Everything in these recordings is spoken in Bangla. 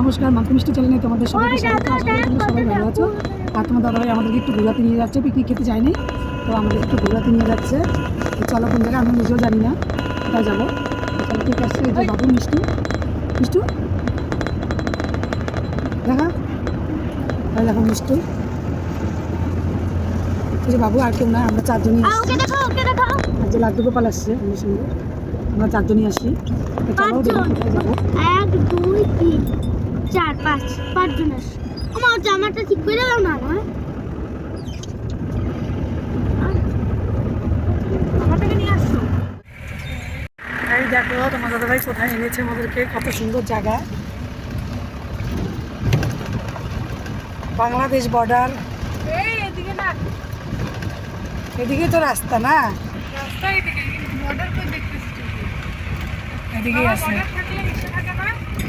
নমস্কার মান্ত্র মিষ্টি চ্যানেলে তোমাদের সবাইকে স্বাগত। আশা করি তোমরা সবাই ভালো আছো। আর তোমার দাদাভাই আমাদেরকে একটু ঘোরাতে নিয়ে যাচ্ছে পিকনিক খেতে যায়নি। তো আমাদের একটু ঘোরাতে নিয়ে যাচ্ছে। চলো কোন জায়গায়? আমি নিজেও জানি না। কোথায় যাব? চলো ঠিক আছে এই যে বাবু মিষ্টি। মিষ্টু? দেখা? এই দেখো মিষ্টু। এই যে বাবু আর কেউ না আমরা চারজনই আসছি। আর যে লাড্ডু গোপাল আসছে আমার সঙ্গে। আমরা চারজনই আসি। চলো দেখি কোথায় যাব। এক দুই তিন। চার পাঁচ পাঁচজন আসে আমার জামাটা ঠিক করে দাও না এই দেখো তোমার দাদাভাই কোথায় এনেছে আমাদেরকে? কত সুন্দর জায়গা। বাংলাদেশ বর্ডার এই এদিকে তো রাস্তা না? এদিকে আছে।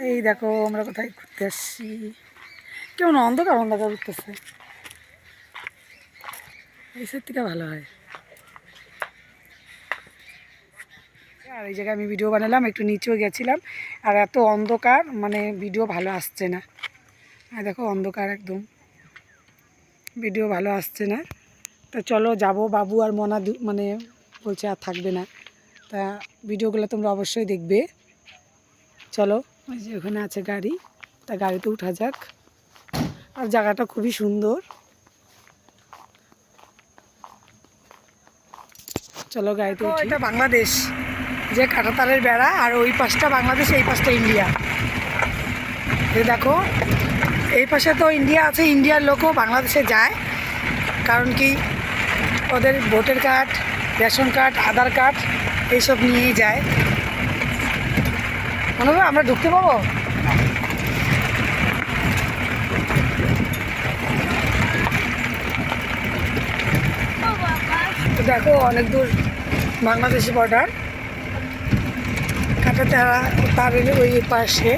এই দেখো, আমরা কোথায় ঘুরতে আসছি। কেমন অন্ধকার অন্ধকার উঠতেছে। এই সব থেকে ভালো হয়। আর এই জায়গায় আমি ভিডিও বানালাম, একটু নিচেও গেছিলাম। আর এত অন্ধকার মানে ভিডিও ভালো আসছে না। আর দেখো, অন্ধকার একদম। ভিডিও ভালো আসছে না। তা চলো, যাব। বাবু আর মনা মানে বলছে আর থাকবে না। তা ভিডিওগুলো তোমরা অবশ্যই দেখবে। চলো। ওই যে ওখানে আছে গাড়ি তা গাড়িতে উঠা যাক। আর জায়গাটা খুবই সুন্দর। চলো গাড়িতে এটা বাংলাদেশ যে কাঁটাতারের বেড়া আর ওই পাশটা বাংলাদেশ এই পাশটা ইন্ডিয়া। দেখো এই পাশে তো ইন্ডিয়া আছে ইন্ডিয়ার লোকও বাংলাদেশে যায়। কারণ কি ওদের voter card ration card Aadhaar card এইসব নিয়েই যায়। মনে আমরা ঢুকতে পাবো দেখো অনেক দূর বাংলাদেশি বর্ডার তারা তার ওই পাশে।